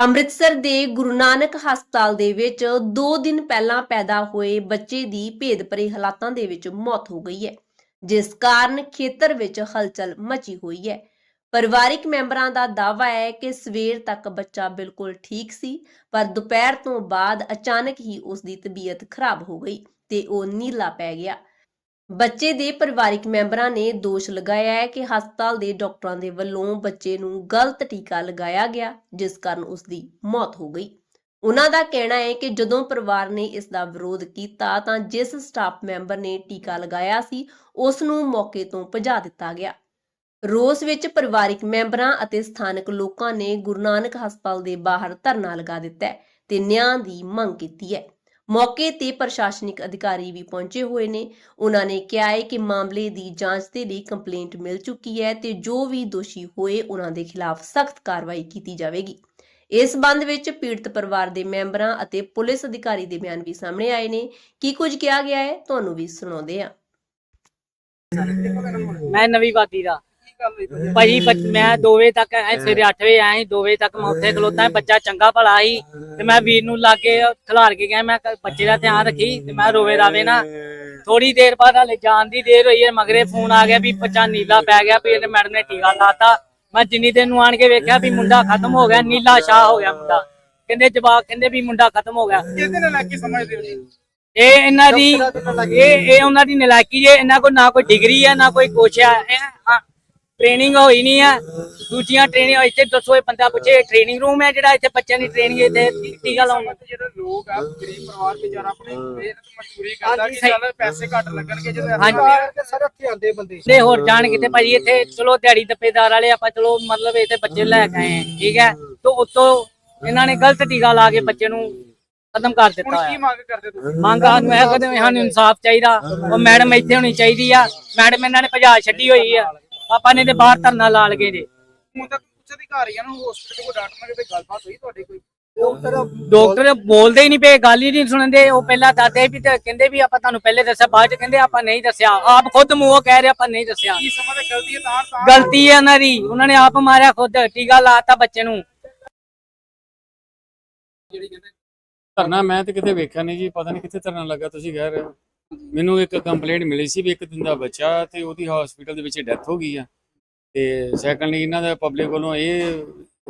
ਅੰਮ੍ਰਿਤਸਰ ਦੇ ਗੁਰੂ ਨਾਨਕ ਹਸਪਤਾਲ ਦੇ ਵਿੱਚ 2 ਦਿਨ ਪਹਿਲਾਂ ਪੈਦਾ ਹੋਏ ਬੱਚੇ ਦੀ ਭੇਦਭਰੇ ਹਾਲਾਤਾਂ ਦੇ ਵਿੱਚ ਮੌਤ ਹੋ ਗਈ ਹੈ, ਜਿਸ ਕਾਰਨ ਖੇਤਰ ਵਿੱਚ ਹਲਚਲ ਮਚੀ ਹੋਈ ਹੈ। ਪਰਿਵਾਰਿਕ ਮੈਂਬਰਾਂ ਦਾ ਦਾਅਵਾ ਹੈ ਕਿ ਸਵੇਰ ਤੱਕ ਬੱਚਾ ਬਿਲਕੁਲ ਠੀਕ ਸੀ, ਪਰ ਦੁਪਹਿਰ ਤੋਂ ਬਾਅਦ ਅਚਾਨਕ ਹੀ ਉਸ ਦੀ ਤਬੀਅਤ ਖਰਾਬ ਹੋ ਗਈ ਤੇ ਉਹ ਨੀਲਾ ਪੈ ਗਿਆ। ਬੱਚੇ ਦੇ ਪਰਿਵਾਰਿਕ ਮੈਂਬਰਾਂ ਨੇ ਦੋਸ਼ ਲਗਾਇਆ ਹੈ ਕਿ ਹਸਪਤਾਲ ਦੇ ਡਾਕਟਰਾਂ ਦੇ ਵੱਲੋਂ ਬੱਚੇ ਨੂੰ ਗਲਤ ਟੀਕਾ ਲਗਾਇਆ ਗਿਆ, ਜਿਸ ਕਾਰਨ ਉਸ ਦੀ ਮੌਤ ਹੋ ਗਈ। ਉਹਨਾਂ ਦਾ ਕਹਿਣਾ ਹੈ ਕਿ ਜਦੋਂ ਪਰਿਵਾਰ ਨੇ ਇਸ ਦਾ ਵਿਰੋਧ ਕੀਤਾ, ਤਾਂ ਜਿਸ ਸਟਾਫ ਮੈਂਬਰ ਨੇ ਟੀਕਾ ਲਗਾਇਆ ਸੀ, ਉਸ ਨੂੰ ਮੌਕੇ ਤੋਂ ਭਜਾ ਦਿੱਤਾ ਗਿਆ। ਰੋਸ ਵਿੱਚ ਪਰਿਵਾਰਿਕ ਮੈਂਬਰਾਂ ਅਤੇ ਸਥਾਨਕ ਲੋਕਾਂ ਨੇ ਗੁਰੂ ਨਾਨਕ ਹਸਪਤਾਲ ਦੇ ਬਾਹਰ ਧਰਨਾ ਲਗਾ ਦਿੱਤਾ ਹੈ ਤੇ ਨਿਆਂ ਦੀ ਮੰਗ ਕੀਤੀ ਹੈ। ਮੌਕੇ ਤੇ ਪ੍ਰਸ਼ਾਸਨਿਕ ਅਧਿਕਾਰੀ ਵੀ ਪਹੁੰਚੇ ਹੋਏ ਨੇ। ਉਹਨਾਂ ਨੇ ਕਿਹਾ ਹੈ ਕਿ ਮਾਮਲੇ ਦੀ ਜਾਂਚ ਦੇ ਲਈ ਕੰਪਲੇਂਟ ਮਿਲ ਚੁੱਕੀ ਹੈ ਤੇ ਜੋ ਵੀ ਦੋਸ਼ੀ ਹੋਏ ਉਹਨਾਂ ਦੇ ਖਿਲਾਫ ਸਖਤ ਕਾਰਵਾਈ ਕੀਤੀ ਜਾਵੇਗੀ। ਇਸ ਸੰਬੰਧ ਵਿੱਚ ਪੀੜਤ ਪਰਿਵਾਰ ਦੇ ਮੈਂਬਰਾਂ ਅਤੇ ਪੁਲਿਸ ਅਧਿਕਾਰੀ ਦੇ ਬਿਆਨ ਵੀ ਸਾਹਮਣੇ ਆਏ ਨੇ। ਕੀ ਕੁਝ ਕਿਹਾ ਗਿਆ ਹੈ, ਤੁਹਾਨੂੰ ਵੀ ਸੁਣਾਉਂਦੇ ਹਾਂ। ਮੈਂ ਨਵੀਂ ਬਾਦੀ ਦਾ। ਭਾਜੀ ਬੱਚ- ਮੈਂ 2 ਵਜੇ ਤੱਕ ਐ ਸਵੇਰੇ 8 ਵਜੇ ਆਇਆ ਸੀ 2 ਵਜੇ ਤੱਕ ਮੈਂ ਉੱਥੇ ਖਲੋਤਾ ਸੀ, ਬੱਚਾ ਚੰਗਾ ਭਲਾ ਸੀ ਤੇ ਮੈਂ ਵੀਰ ਨੂੰ ਲਾ ਕੇ ਖਿਲਾਰ ਕੇ ਗਿਆ ਮੈਂ ਕਿਹਾ ਬੱਚੇ ਦਾ ਧਿਆਨ ਰੱਖੀ ਤੇ ਮੈਂ ਰੋਵੇ ਰਾਵੇ ਨਾ ਥੋੜੀ ਦੇਰ ਬਾਅਦ ਹਲੇ ਜਾਣ ਦੀ ਦੇਰ ਹੋਈ ਹੈ ਮਗਰੇ ਫੋਨ ਆ ਗਿਆ ਵੀ ਬੱਚਾ ਨੀਲਾ ਪੈ ਗਿਆ ਵੀ ਇਹਨੇ ਮੈਡਮ ਨੇ ਟੀਕਾ ਲਾਤਾ ਮੈਂ ਜਿੰਨੀ ਦਿਨ ਨੂੰ ਆਣ ਕੇ ਵੇਖਿਆ ਵੀ ਮੁੰਡਾ ਖਤਮ ਹੋ ਗਿਆ ਨੀਲਾ ਸ਼ਾਹ ਹੋ ਗਿਆ ਮੁੰਡਾ। ਕਹਿੰਦੇ ਜਵਾਬ ਕਹਿੰਦੇ ਵੀ ਮੁੰਡਾ ਖਤਮ ਹੋ ਗਿਆ। ਕਿਹਦੇ ਨਾਲ ਲੱਗੀ ਸਮਝਦੇ ਹੋ ਜੀ? ਇਹ ਇਹਨਾਂ ਦੀ ਇਹ ਇਹ ਉਹਨਾਂ ਦੀ ਨਲਾਇਕੀ ਜੇ ਇਹਨਾਂ ਕੋਲ ਨਾ ਕੋਈ ਡਿਗਰੀ ਹੈ ਨਾ ਕੋਈ ਕੁਛ ਹੈ। ਟ੍ਰੇਨਿੰਗ ਹੋਈ ਨਹੀਂ ਹੈ ਦੂਜੀਆਂ ਟ੍ਰੇਨਿੰਗ ਇੱਥੇ ਦੱਸੋ ਇਹ ਬੰਦਾ ਪੁੱਛੇ ਟ੍ਰੇਨਿੰਗ ਰੂਮ ਹੈ ਜਿਹੜਾ ਇੱਥੇ ਬੱਚਿਆਂ ਦੀ ਟ੍ਰੇਨਿੰਗ ਇੱਥੇ ਟੀਕਾ ਲਾਉਣ ਦਾ ਜਿਹੜੇ ਲੋਕ ਆ ਗਰੀਬ ਪਰਿਵਾਰ ਵਿਚਾਰਾ ਆਪਣੀ ਮਿਹਨਤ ਮਜ਼ਦੂਰੀ ਕਰਦਾ ਕਿ। ਚੱਲ ਪੈਸੇ ਘੱਟ ਲੱਗਣਗੇ ਜਦੋਂ ਹਾਂਜੀ। ਸਾਰੇ ਇੱਥੇ ਆਉਂਦੇ ਬੰਦੇ। ਤੇ ਹੋਰ ਜਾਣ ਕਿਤੇ ਭਾਜੀ ਇੱਥੇ ਚਲੋ ਦਿਹਾੜੀ ਦੱਪੇਦਾਰ ਵਾਲੇ ਆਪਾਂ ਚਲੋ ਮਤਲਬ ਇੱਥੇ ਬੱਚੇ ਲੈ ਕੇ ਆਏ ਠੀਕ ਹੈ? ਤੋਂ ਉਤੋਂ ਇਹਨਾਂ ਨੇ ਗਲਤ ਟੀਕਾ ਲਾ ਕੇ ਬੱਚੇ ਨੂੰ ਖਤਮ ਕਰ ਹੁਣ ਦਿੱਤਾ ਕੀ ਹੈ ਮੰਗ ਕਰਦੇ ਤੁਸੀਂ? ਮੰਗ ਇਹ ਕਦੇ ਸਾਨੂੰ ਇਨਸਾਫ ਚਾਹੀਦਾ। ਉਹ ਮੈਡਮ ਇੱਥੇ ਹੋਣੀ ਚਾਹੀਦੀ ਆ। ਮੈਡਮ ਇਹਨਾਂ ਨੇ ਭਜਾ ਛੱਡੀ ਹੋਈ ਆ। ਆਪਾਂ ਨੇ ਤੇ ਬਾਹਰ ਧਰਨਾ ਲਾ ਲਗੇ ਜੇ। ਹੁਣ ਤੱਕ ਉੱਚ ਅਧਿਕਾਰੀਆਂ ਨੂੰ ਹਸਪੀਟਲ ਕੋ ਡਾਕਟਰ ਨਾਲ ਕਿਤੇ ਗੱਲਬਾਤ ਹੋਈ ਤੁਹਾਡੀ ਕੋਈ? ਡਾਕਟਰ ਬੋਲਦੇ ਹੀ ਨਹੀਂ ਪਏ ਗੱਲ ਹੀ ਨਹੀਂ ਸੁਣਦੇ। ਉਹ ਪਹਿਲਾਂ ਦੱਸਦੇ ਵੀ ਤੇ ਕਹਿੰਦੇ ਵੀ ਆਪਾਂ ਤੁਹਾਨੂੰ ਪਹਿਲੇ ਦੱਸਿਆ ਬਾਅਦ ਚ ਕਹਿੰਦੇ ਆਪਾਂ ਨਹੀਂ ਦੱਸਿਆ। ਆਪ ਖੁਦ ਮੂੰਹੋਂ ਕਹਿ ਰਹੇ ਆਪਾਂ ਨਹੀਂ ਦੱਸਿਆ। ਕੀ ਸਮਝਦੇ ਗਲਤੀ ਹੈ ਤਾਂ ਤਾਂ ਗਲਤੀ ਹੈ ਉਹਨਾਂ ਦੀ। ਉਹਨਾਂ ਨੇ ਆਪ ਮਾਰਿਆ ਖੁਦ ਟੀਕਾ ਲਾਤਾ ਬੱਚੇ ਨੂੰ। ਧਰਨਾ ਮੈਂ ਤੇ ਕਿਤੇ ਵੇਖਿਆ ਨਹੀਂ ਜੀ ਪਤਾ ਨਹੀਂ ਕਿੱਥੇ ਧਰਨਾ ਲੱਗਾ ਤੁਸੀਂ ਕਹਿ ਰਹੇ ਹੋ। ਮੈਨੂੰ ਇੱਕ ਕੰਪਲੇਂਟ ਮਿਲੀ ਸੀ ਵੀ ਇੱਕ ਦਿਨ ਦਾ ਬੱਚਾ ਤੇ ਉਹਦੀ ਹਸਪੀਟਲ ਦੇ ਵਿੱਚ ਡੈਥ ਹੋ ਗਈ ਆ। ਤੇ ਸੈਕੰਡਲੀ ਇਹਨਾਂ ਦਾ ਪਬਲਿਕ ਵੱਲੋਂ ਇਹ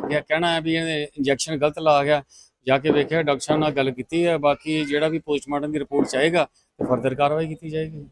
ਕਿਹਾ- ਕਹਿਣਾ ਹੈ ਵੀ ਇਹਨੇ ਇੰਜੈਕਸ਼ਨ ਗਲਤ ਲਾ ਗਿਆ। ਜਾ ਕੇ ਵੇਖਿਆ, ਡਾਕਟਰ ਸਾਹਿਬ ਨਾਲ ਗੱਲ ਕੀਤੀ ਹੈ। ਬਾਕੀ ਜਿਹੜਾ ਵੀ ਪੋਸਟਮਾਰਟਮ ਦੀ ਰਿਪੋਰਟ ਚਾਹੇਗਾ ਤੇ ਫਰਦਰ ਕਾਰਵਾਈ ਕੀਤੀ ਜਾਏਗੀ।